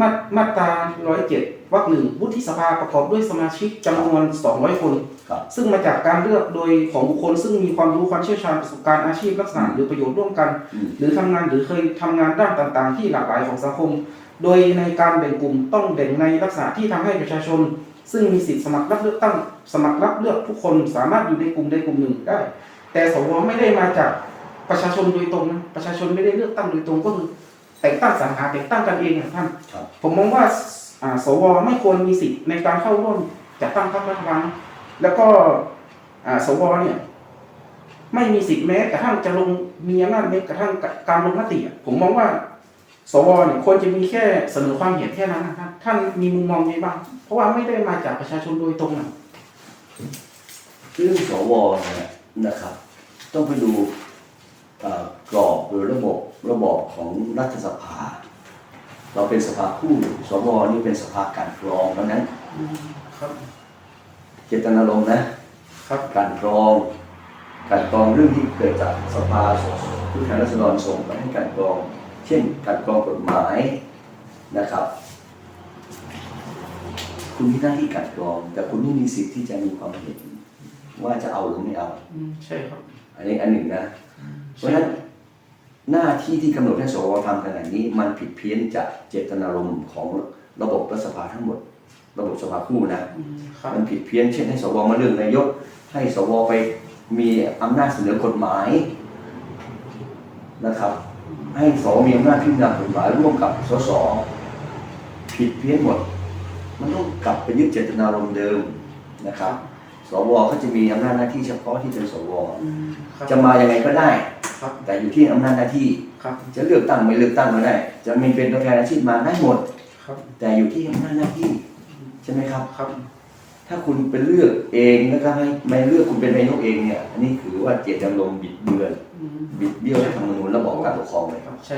มามาตรา107วรรคหนึ่งวุฒิสภาประกอบด้วยสมาชิกจำนวน200คน ครับ ซึ่งมาจากการเลือกโดยของบุคคล ซึ่งมีความรู้ความเชี่ยวชาญประสบการณ์อาชีพลักษณะหรือประโยชน์ร่วมกัน อืม หรือทำงานหรือเคยทำงานด้านต่างๆ ที่หลากหลายของสังคม โดยในการแบ่งกลุ่มต้องแบ่งในลักษณะที่ทำให้ประชาชน ซึ่งมีสิทธิสมัครรับเลือกตั้งสมัครรับเลือกทุกคนสามารถอยู่ในกลุ่มใดกลุ่มหนึ่งได้ แต่สวไม่ได้มาจากประชาชนโดยตรงนะประชาชนไม่ได้เลือกตั้งโดยตรงก็คือ แต่งตั้งสรรหาแต่งตั้งกันเองอะท่านครับผมมองว่าอ่าสวไม่ควรมีสิทธิ์ในการเข้าร่วมจัดตั้งพรรครัฐบาลแล้วก็อ่าสวเนี่ยไม่มีสิทธิ์แม้กระทั่งจะลงมีอำนาจแม้กระทั่งการลงมติอะผมมองว่า สวเนี่ยควรจะมีแค่เสนอความเห็นแค่นั้นนะครับท่านมีมุมมองไงบ้าง เพราะว่าไม่ได้มาจากประชาชนโดยตรงนะเรื่องสวเนี่ยนะครับ ต้องไปดูเอ่อกรอบหรือระบบ ระบอบของรัฐสภา เราเป็นสภาคู่สวนี่เป็นสภาการกรองเพราะฉะนั้นครับเจตนารมณ์นะครับการกรอง การกรองเรื่องที่เกิดจากสภาผู้แทนราษฎรส่งไปให้การกรอง เช่น การกรองกฎหมายนะครับ คุณมีหน้าที่การกรอง แต่คุณไม่มีสิทธิ์ที่จะมีความเห็นว่าจะเอาหรือไม่เอาอืมใช่ครับ อันนี้อันหนึ่งนะเพราะฉะนั้น หน้าที่ที่กำหนดให้สวทำขนาดนี้ มันผิดเพี้ยนจากเจตนารมณ์ของระบบรัฐสภาทั้งหมด ระบบสภาคู่นะอืมครับมันผิดเพี้ยนเช่นให้สวมาเลือกนายก ให้สวไปมีอำนาจเสนอกฎหมายนะครับ ให้สวมีอำนาจพิจารณากฎหมายร่วมกับสสผิดเพี้ยนหมด มันต้องกลับไปยึดเจตนารมณ์เดิมนะครับ สวเขาจะมีอำนาจหน้าที่เฉพาะที่เป็นสวอืมครับจะมายังไงก็ได้ ครับแต่อยู่ที่อำนาจหน้าที่ ครับจะเลือกตั้งไม่เลือกตั้งก็ได้ จะมีเป็นตัวแทนอาชีพมาได้หมด ครับแต่อยู่ที่อำนาจหน้าที่ใช่ไหมครับ ครับถ้าคุณเป็นเลือกเองแล้วก็ให้ไม่เลือกคุณเป็นนายกเองเนี่ย อันนี้ถือว่าเจตจำนงบิดเบือนอืมบิดเบี้ยวรัฐธรรมนูญระบอบการปกครองเลย ครับใช่